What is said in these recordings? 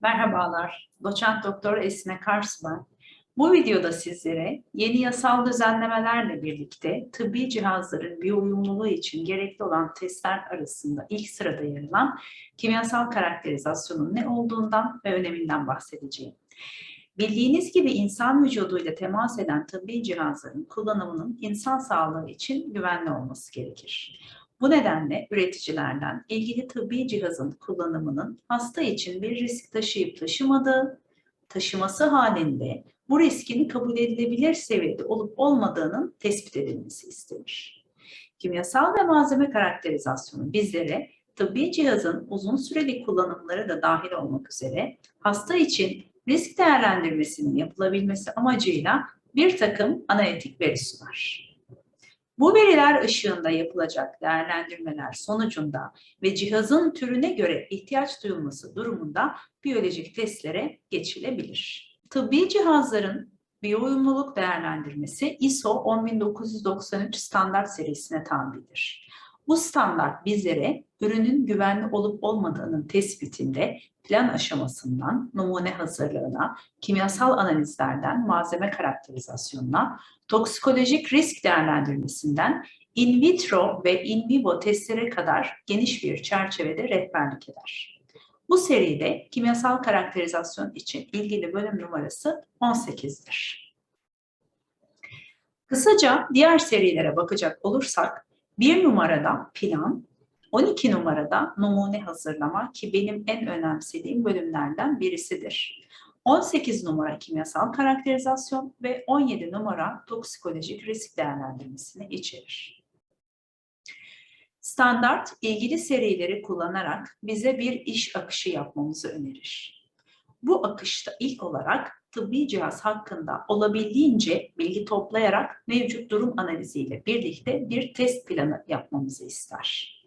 Merhabalar, doçent doktor Esme Kars ben. Bu videoda sizlere yeni yasal düzenlemelerle birlikte tıbbi cihazların biouyumluluğu için gerekli olan testler arasında ilk sırada yer alan kimyasal karakterizasyonun ne olduğundan ve öneminden bahsedeceğim. Bildiğiniz gibi insan vücuduyla temas eden tıbbi cihazların kullanımının insan sağlığı için güvenli olması gerekir. Bu nedenle üreticilerden ilgili tıbbi cihazın kullanımının hasta için bir risk taşıyıp taşımadığı, taşıması halinde bu riskin kabul edilebilir seviyede olup olmadığının tespit edilmesi istenir. Kimyasal ve malzeme karakterizasyonu bizlere tıbbi cihazın uzun süreli kullanımları da dahil olmak üzere hasta için risk değerlendirmesinin yapılabilmesi amacıyla bir takım analitik veri sunar. Bu veriler ışığında yapılacak değerlendirmeler sonucunda ve cihazın türüne göre ihtiyaç duyulması durumunda biyolojik testlere geçilebilir. Tıbbi cihazların biyouyumluluk değerlendirmesi ISO 10993 standart serisine tabidir. Bu standart bizlere ürünün güvenli olup olmadığının tespitinde plan aşamasından numune hazırlığına, kimyasal analizlerden malzeme karakterizasyonuna, toksikolojik risk değerlendirmesinden in vitro ve in vivo testlere kadar geniş bir çerçevede rehberlik eder. Bu seride kimyasal karakterizasyon için ilgili bölüm numarası 18'dir. Kısaca diğer serilere bakacak olursak, bir numarada plan, 12 numarada numune hazırlama ki benim en önemsediğim bölümlerden birisidir. 18 numara kimyasal karakterizasyon ve 17 numara toksikolojik risk değerlendirmesini içerir. Standart ilgili serileri kullanarak bize bir iş akışı yapmamızı önerir. Bu akışta ilk olarak tıbbi cihaz hakkında olabildiğince bilgi toplayarak mevcut durum analiziyle birlikte bir test planı yapmamızı ister.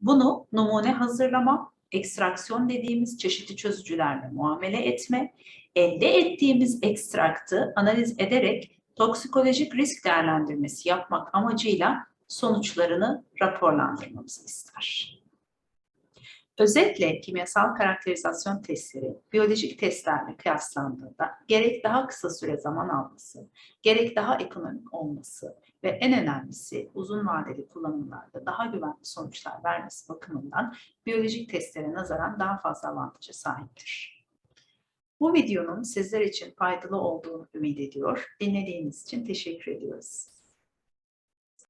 Bunu numune hazırlama, ekstraksiyon dediğimiz çeşitli çözücülerle muamele etme, elde ettiğimiz ekstraktı analiz ederek toksikolojik risk değerlendirmesi yapmak amacıyla sonuçlarını raporlandırmamızı ister. Özetle kimyasal karakterizasyon testleri biyolojik testlerle kıyaslandığında gerek daha kısa süre zaman alması, gerek daha ekonomik olması ve en önemlisi uzun vadeli kullanımlarda daha güvenli sonuçlar vermesi bakımından biyolojik testlere nazaran daha fazla avantaja sahiptir. Bu videonun sizler için faydalı olduğunu ümit ediyor. Dinlediğiniz için teşekkür ediyoruz.